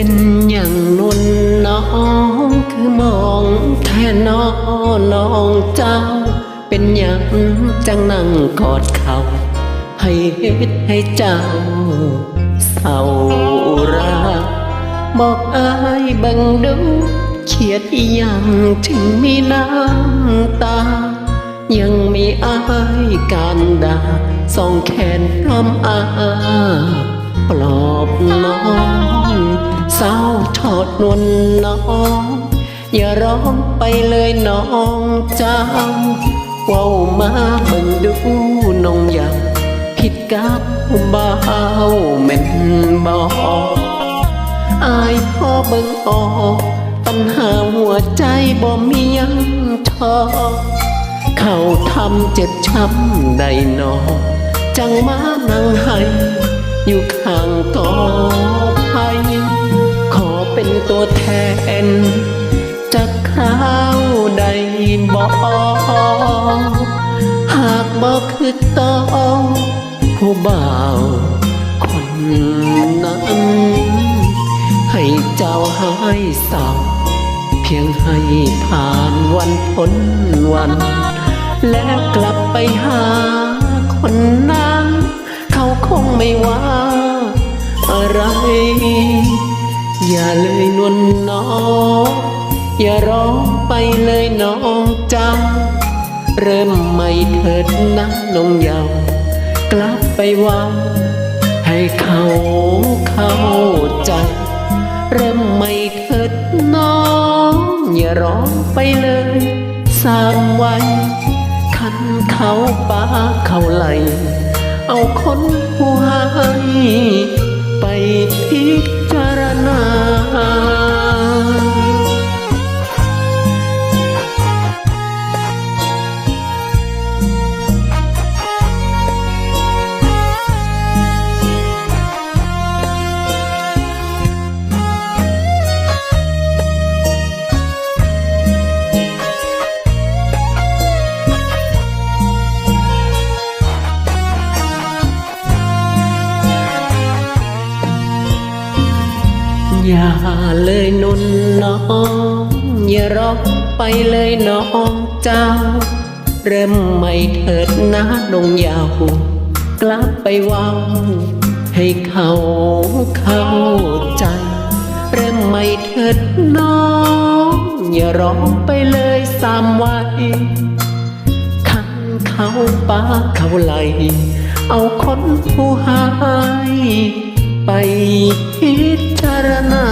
เป็นอย่างนุ่นน้องคือมองแท่น้อน้องเจ้า เป็นอย่างจังนั่งกอดเขาให้เฮ็ดให้เจ้าเศร้าราบอกอายบังดูเขียดอีหยังถึงมีน้ำตา ยังมีอายการด่าส่องแขนพร้อมอาปลอบ ดนวลน้อง อย่าร้องไปเลยน้องจ้าเว้ามาเบิ่งดูน้องอยากผิดกับบ่าวแม่นบ่อายพ่อเบิ่งออกปัญหาหัวใจบ่มียังทอเขาทำเจ็บช้ำใดหนอจังมานั่งให้อยู่ข้างกอไผ่ขอเป็น ตัวแทนจากคราวใดบอกหากบอกคือต่อผู้บ่าวคนนั้น ให้เจ้าให้เศร้าเพียงให้ผ่านวันพ้นวัน แล้วกลับไปหาคนนั้น เขาคงไม่ว่าอะไร อย่าเลยนวลน้อง อย่าร้องไปเลยน้องจ้าเริ่มใหม่เถิดนะน้องยาวกลับไปว่าให้เขาเข้าใจ เริ่มใหม่เถิดน้อง อย่าร้องไปเลยสามวันคันเขาป้าเขาไหลเอาคนผู้ห้ไอย่าเลยนุ่นน้องอย่าร้องไปเลยน้องเจ้า เริ่มใหม่เถิดนะดงยาวกลับไปว่าให้เขาเข้าใจ เริ่มใหม่เถิดน้อง อย่าร้องไปเลยสามวัยขันเขาป้าเขาไหล เอาคนผู้หาย ไปพิจารณา